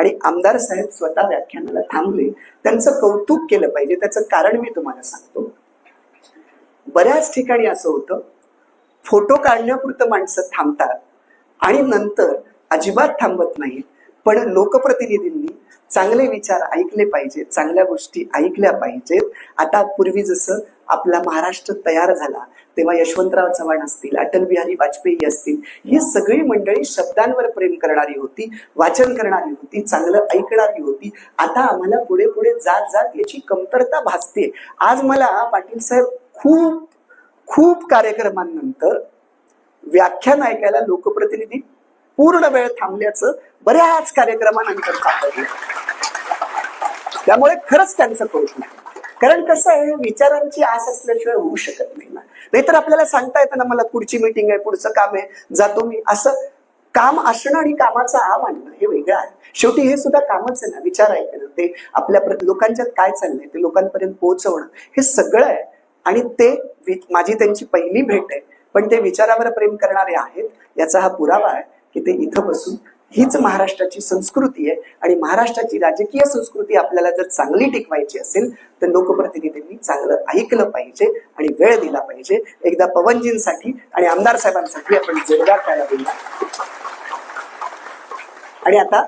आणि आमदार साहेब स्वतः व्याख्यानाला थांबले. त्यांचं कौतुक केलं पाहिजे. त्याचं कारण मी तुम्हाला सांगतो. बऱ्याच ठिकाणी असं होतं फोटो काढण्यापुरतं माणसं थांबतात आणि नंतर अजिबात थांबत नाहीत. पण लोकप्रतिनिधींनी चांगले विचार ऐकले पाहिजेत चांगल्या गोष्टी ऐकल्या पाहिजेत. आता पूर्वी जसं आपला महाराष्ट्र तयार झाला तेव्हा यशवंतराव चव्हाण असतील अटल बिहारी वाजपेयी असतील ही सगळी मंडळी शब्दांवर प्रेम करणारी होती वाचन करणारी होती चांगलं ऐकणारी होती. आता आम्हाला पुढे पुढे जात जात याची कमतरता भासते. आज मला पाटील साहेब खूप खूप कार्यक्रमांनंतर व्याख्यान ऐकायला लोकप्रतिनिधी पूर्ण वेळ थांबल्याचं बऱ्याच कार्यक्रमानंतर सापडले. त्यामुळे खरंच त्यांचं कौतुक कारण कसं आहे विचारांची आस असल्याशिवाय होऊ शकत नाही ना. नाहीतर आपल्याला सांगता येतं ना मला पुढची मीटिंग आहे पुढचं काम आहे जातो मी. असं काम असणं आणि कामाचं आ मानणं हे वेगळं आहे. शेवटी हे सुद्धा कामच आहे ना विचार ऐकणं ते आपल्या लोकांच्यात काय चाललंय ते लोकांपर्यंत पोहोचवणं हे सगळं आहे. आणि ते माझी त्यांची पहिली भेट आहे. पण ते विचारावर प्रेम करणारे आहेत याचा हा पुरावा आहे की ते इथं बसून हीच महाराष्ट्राची संस्कृती आहे. आणि महाराष्ट्राची राजकीय संस्कृती आपल्याला जर चांगली टिकवायची असेल तर लोकप्रतिनिधींनी चांगलं ऐकलं पाहिजे आणि वेळ दिला पाहिजे. एकदा पवनजींसाठी आणि आमदार साहेबांसाठी आपण जोरदार करायला दिला आणि आता